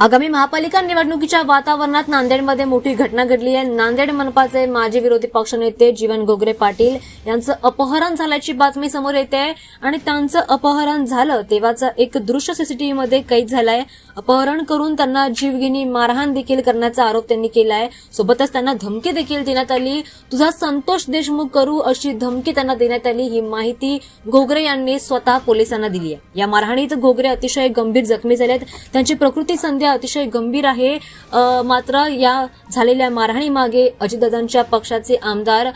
आगामी महापालिका निवडणुकीच्या वातावरणात नांदेडमध्ये मोठी घटना घडली आहे. नांदेड मनपाचे माजी विरोधी पक्षनेते जीवन गोगरे पाटील यांचं अपहरण झाल्याची बातमी समोर येते आहे. आणि त्यांचं अपहरण झालं तेव्हाचं एक दृश्य सीसीटीव्हीमध्ये कैद झालंय. अपहरण करून त्यांना जीवघेणी मारहाण देखील करण्याचा आरोप त्यांनी केलाय. सोबतच त्यांना धमकी देखील देण्यात आली. तुझा संतोष देशमुख करू अशी धमकी त्यांना देण्यात आली. ही माहिती घोगरे यांनी स्वतः पोलिसांना दिली आहे. या मारहाणीत घोगरे अतिशय गंभीर जखमी झालेत. त्यांची प्रकृती संध्या अतिशय गंभीर आहे. मात्र या झालेल्या मारहाणीमागे अजितदादांच्या पक्षाचे आमदार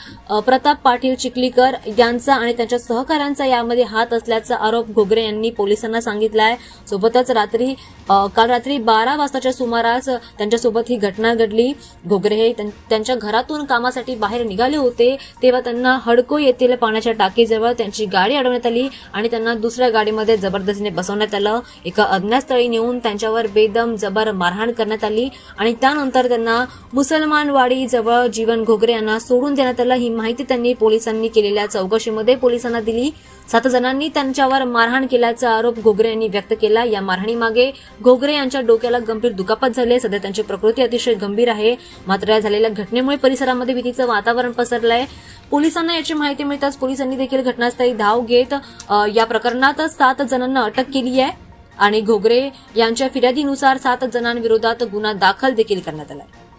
प्रताप पाटील चिखलीकर यांचा आणि त्यांच्या सहकाऱ्यांचा यामध्ये हात असल्याचा आरोप घोगरे यांनी पोलिसांना सांगितला आहे सोबतच रात्री काल रात्री बारा वाजताच्या सुमारास त्यांच्यासोबत ही घटना घडली. घोगरे हे त्यां- त्यांच्या घरातून कामासाठी बाहेर निघाले होते. तेव्हा त्यांना हडको येथील पाण्याच्या टाकीजवळ त्यांची गाडी अडवण्यात आली आणि त्यांना दुसऱ्या गाडीमध्ये जबरदस्तीने बसवण्यात आलं. एका अज्ञातस्थळी नेऊन त्यांच्यावर बेदम जबर मारहाण करण्यात आली आणि त्यानंतर त्यांना मुसलमानवाडी जवळ जीवन घोगरे यांना सोडून देण्यात आलं. ही माहिती त्यांनी पोलिसांनी केलेल्या चौकशीमध्ये पोलिसांना दिली. सात जणांनी त्यांच्यावर मारहाण केल्याचा आरोप घोगरे यांनी व्यक्त केला. या मारहाणीमागे घोगरे यांच्या डोक्याला गंभीर दुखापत झाले आहे. सध्या त्यांची प्रकृती अतिशय गंभीर आहे. मात्र या झालेल्या घटनेमुळे परिसरामध्ये भीतीचं वातावरण पसरलंय. पोलिसांना याची माहिती मिळताच पोलिसांनी देखील घटनास्थळी धाव घेत या प्रकरणात सात जणांना अटक केली आहे. आणि घोगरे यांच्या फिर्यादीनुसार सात जणांविरोधात गुन्हा दाखल देखील करण्यात आला आहे